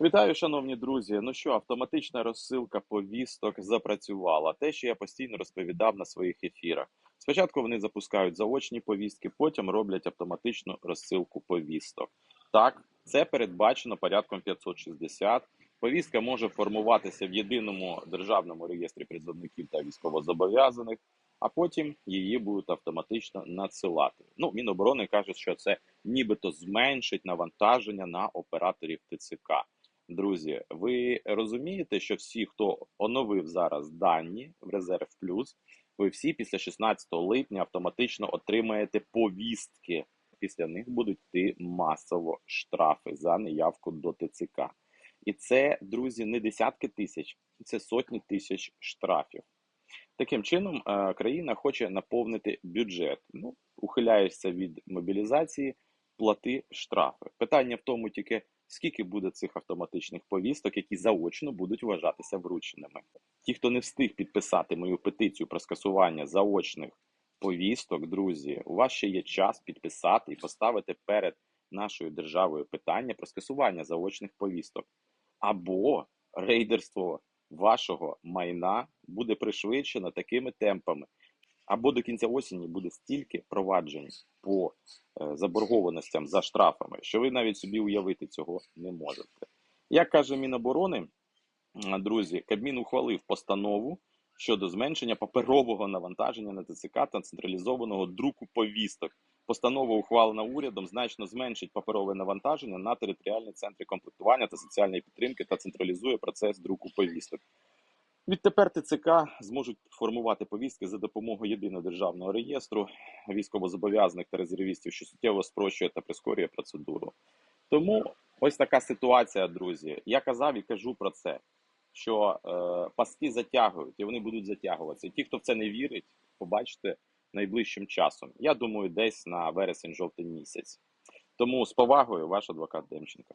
Вітаю, шановні друзі. Ну що, автоматична розсилка повісток запрацювала. Те, що я постійно розповідав на своїх ефірах. Спочатку вони запускають заочні повістки, потім роблять автоматичну розсилку повісток. Так, це передбачено порядком 560. Повістка може формуватися в єдиному державному реєстрі призовників та військовозобов'язаних, а потім її будуть автоматично надсилати. Ну, Міноборони каже, що це нібито зменшить навантаження на операторів ТЦК. Друзі, ви розумієте, що всі, хто оновив зараз дані в резерв плюс, ви всі після 16 липня автоматично отримаєте повістки. Після них будуть йти масово штрафи за неявку до ТЦК. І це, друзі, не десятки тисяч, це сотні тисяч штрафів. Таким чином, е, країна хоче наповнити бюджет. Ну, ухиляєшся від мобілізації, плати штрафи. Питання в тому тільки скільки буде цих автоматичних повісток, які заочно будуть вважатися врученими. Ті, хто не встиг підписати мою петицію про скасування заочних повісток, друзі, у вас ще є час підписати і поставити перед нашою державою питання про скасування заочних повісток. Або рейдерство вашого майна буде пришвидшено такими темпами, або до кінця осені буде стільки проваджень по е, заборгованостям за штрафами, що ви навіть собі уявити цього не можете. Як каже Міноборони, друзі, Кабмін ухвалив постанову щодо зменшення паперового навантаження на ТЦК та централізованого друку повісток. Постанова, ухвалена урядом, значно зменшить паперове навантаження на територіальні центри комплектування та соціальної підтримки та централізує процес друку повісток. Відтепер ТЦК зможуть формувати повістки за допомогою єдиного державного реєстру військовозобов'язаних та резервістів, що суттєво спрощує та прискорює процедуру. Тому ось така ситуація, друзі. Я казав і кажу про це, що е, паски затягують і вони будуть затягуватися. Ті, хто в це не вірить, побачите найближчим часом. Я думаю, десь на вересень-жовтень місяць. Тому з повагою, ваш адвокат Демченко.